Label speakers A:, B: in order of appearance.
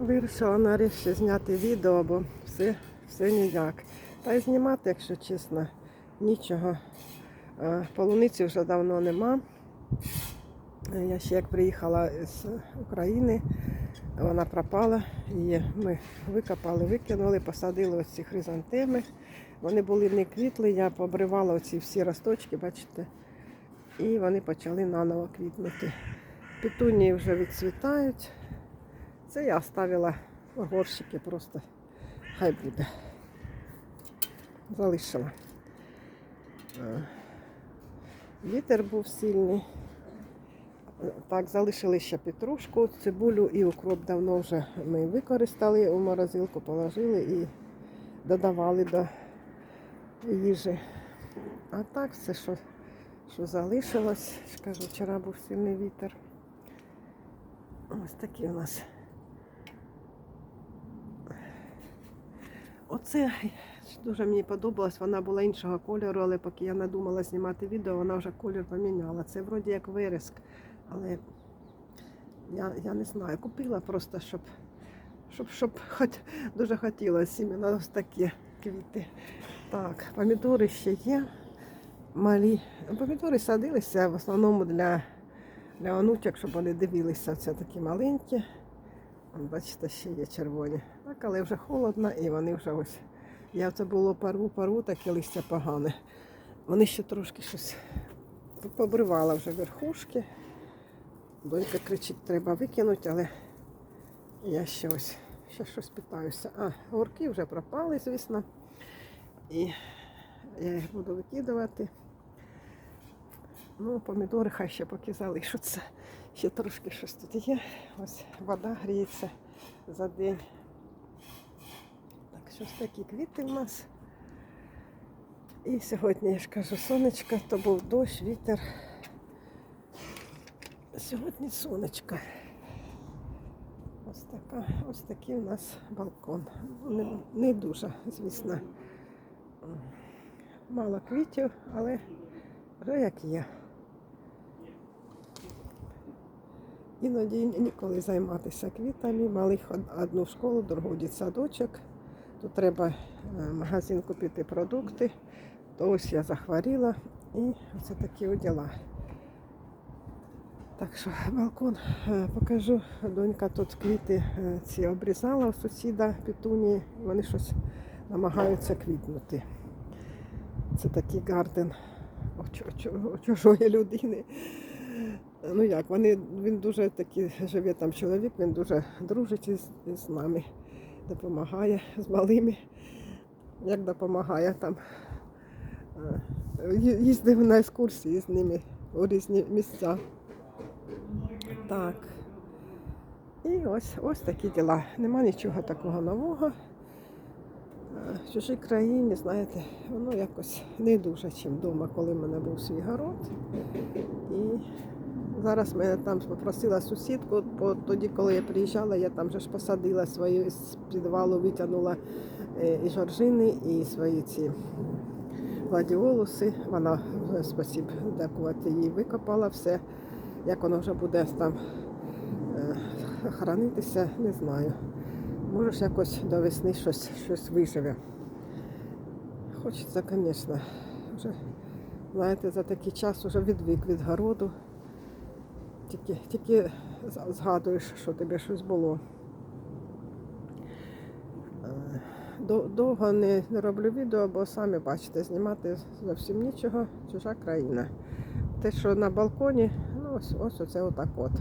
A: Вирішила нарешті зняти відео, бо все, все ніяк. Та й знімати, якщо чесно, нічого. Е, Полуниці вже давно нема. Я ще як приїхала з України, вона пропала. Її ми викопали, викинули, посадили ось ці хризантеми. Вони були не квітли, я побривала оці всі росточки, бачите, і вони почали наново квітнути. Петунії вже відцвітають. Це я оставила горщики просто. Хай буде. Залишила. Е, Вітер був сильний. Так, залишили ще петрушку, цибулю і укроп давно вже ми використали, у морозилку положили і додавали до їжі. А так все, що, що залишилось, кажу, вчора був сильний вітер. Ось такі у нас. Оце дуже мені подобалось, вона була іншого кольору, але поки я надумала знімати відео, вона вже колір поміняла. Це вроді як вириск, але я, я не знаю, купила просто, щоб, щоб, щоб хоч дуже хотілося іменно ось такі квіти. Так, помідори ще є. Малі. Помідори садилися в основному для, для онучок, щоб вони дивилися. Це такі маленькі. Бачите, ще є червоні. Так, але вже холодно і вони вже ось. Я це було пару, пару, таке листя погане. Вони ще трошки щось побривала вже верхушки. Донька кричить, треба викинути, але я ще ось ще щось питаюся. А, горки вже пропали, звісно. І я їх буду викидувати. Ну, помідори хай ще поки залишаться. Ще трошки щось тут є. Ось вода гріється за день. Так, щось такі квіти в нас. І сьогодні, я ж кажу, сонечко, то був дощ, вітер. Сьогодні сонечко. Ось така, ось такий у нас балкон. Не, не дуже, звісно. Мало квітів, але вже як є. Іноді ніколи займатися квітами. Малих одну в школу, другу дитсадочок. Тут треба е, магазин купити продукти. То ось я захворіла і оце такі от діла. Так що балкон е, покажу. Донька тут квіти е, ці обрізала у сусіда петунії. Вони щось намагаються квітнути. Це такий гарден у чужої людини. Ну як, вони, він дуже такий живе там чоловік, він дуже дружить із, із нами, допомагає з малими. Як допомагає там. е, Їздив на екскурсії з ними у різні місця. Так. І ось, ось такі діла. Нема нічого такого нового. Е, В чужій країні, знаєте, воно якось не дуже, чим вдома, коли в мене був свій город. І зараз мене там попросила сусідку, бо тоді, коли я приїжджала, я там же ж посадила свою з підвалу, витягнула е, і жоржини, і свої ці гладіолуси. Вона, е, дякувати їй, викопала все. Як воно вже буде там е, хранитися, не знаю. Може ж якось до весни щось, щось виживе. Хочеться, звісно, вже, знаєте, за такий час вже відвик від городу. Тільки, тільки згадуєш, що тебе щось було. Е, Довго не, роблю відео, бо самі бачите, знімати зовсім нічого, чужа країна. Те, що на балконі, ну ось ось оце отак от.